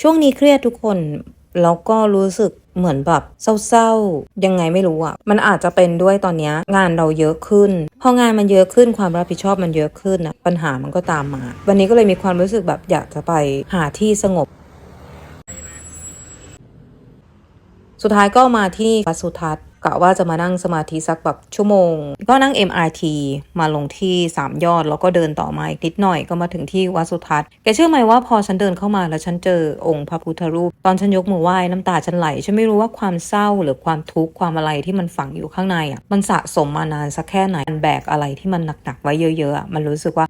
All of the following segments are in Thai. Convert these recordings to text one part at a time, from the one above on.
ช่วงนี้เครียดทุกคนแล้วก็รู้สึกเหมือนแบบเศร้าๆ ยังไงไม่รู้อะมันอาจจะเป็นด้วยตอนนี้งานเราเยอะขึ้น พองานมันเยอะขึ้นความรับผิดชอบมันเยอะขึ้นอะปัญหามันก็ตามมา วันนี้ก็เลยมีความรู้สึกแบบอยากจะไปหาที่สงบ สุดท้ายก็มาที่วัดสุทัศน์ กะว่าจะมานั่งสมาธิสักแบบชั่วโมง ก็นั่ง MRT มาลงที่ 3 ยอด แล้วก็เดินต่อมาอีกนิดหน่อยก็มาถึงที่วัดสุทัศน์แกเชื่อไหมว่าพอฉันเดินเข้ามาแล้วฉันเจอองค์พระพุทธรูป ตอนฉันยกมือไหว้น้ำตาฉันไหล ฉันไม่รู้ว่าความเศร้าหรือความทุกข์ความอะไรที่มันฝังอยู่ข้างในอะมันสะสมมานานสักแค่ไหนมันแบกอะไรที่มันหนักๆไว้เยอะๆมันรู้สึกว่า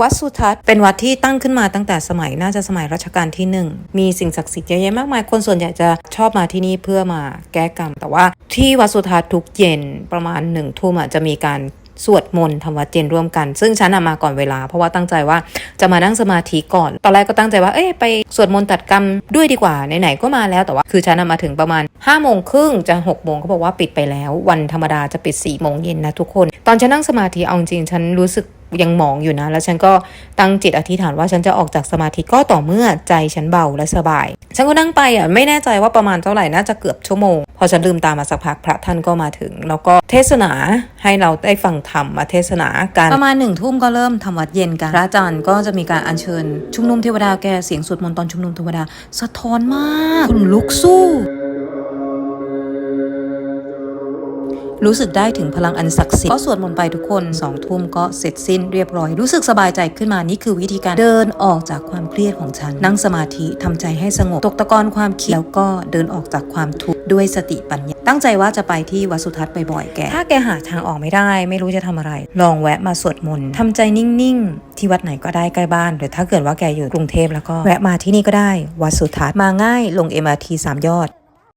วัดสุทัศน์เป็นวัดที่ตั้งขึ้นมาตั้งแต่สมัยน่าจะสมัยรัชกาลที่หนึ่งมีสิ่งศักดิ์สิทธิ์เยอะแยะมากมาย คนส่วนใหญ่จะชอบมาที่นี่เพื่อมาแก้กรรม แต่ว่าที่วัดสุทัศน์ทุกเย็นประมาณหนึ่งทุ่มจะมีการสวดมนต์ทำวัดเย็นร่วมกัน ซึ่งฉันมาก่อนเวลา เพราะว่าตั้งใจว่าจะมานั่งสมาธิก่อน ตอนแรกก็ตั้งใจว่าเอ้ยไปสวดมนต์ตัดกรรมด้วยดีกว่าไหนๆก็มาแล้วแต่ว่า คือฉันมาถึงประมาณ5้าโมงครึ่งจะ6กโมงเขาบอกว่าปิดไปแล้ว วันธรรมดาจะปิด4ี่โมงเย็นนะทุกคน ตอนฉันนั่งสมาธิเอาจริงฉันรู้สึกยังมองอยู่นะ แล้วฉันก็ตั้งจิตอธิษฐานว่าฉันจะออกจากสมาธิก็ต่อเมื่อใจฉันเบาและสบาย ฉันก็นั่งไปอะไม่แน่ใจว่าประมาณเท่าไหร่น่าจะเกือบชั่วโมง พอฉันลืมตามาสักพักพระท่านก็มาถึง แล้วก็เทศนาให้เราได้ฟังธรรมมาเทศนากันประมาณหนึ่งทุ่มก็เริ่มทำวัดเย็นกัน พระอาจารย์ก็จะมีการอัญเชิญ ชุมนุมเทวดาแกเสียงสวดมนต์ตอนชุมนุมเทวดา สะท้อนมากคนลุกสู้ รู้สึกได้ถึงพลังอันศักดิ์สิทธิ์ก็สวดมนต์ไปทุกคนสองทุ่มก็เสร็จสิ้นเรียบร้อย รู้สึกสบายใจขึ้นมานี่คือวิธีการเดินออกจากความเครียดของฉัน นั่งสมาธิทำใจให้สงบ ตกตะกอนความคิดแล้วก็เดินออกจากความทุกข์ด้วยสติปัญญา ตั้งใจว่าจะไปที่วัดสุทัศน์บ่อยๆแก ถ้าแกหาทางออกไม่ได้ ไม่รู้จะทำอะไร ลองแวะมาสวดมนต์ทำใจนิ่งๆ ที่วัดไหนก็ได้ใกล้บ้านหรือถ้าเกิดว่าแกอยู่กรุงเทพแล้วก็แวะมาที่นี่ก็ได้ วัดสุทัศน์มาง่ายลง MRT สามยอด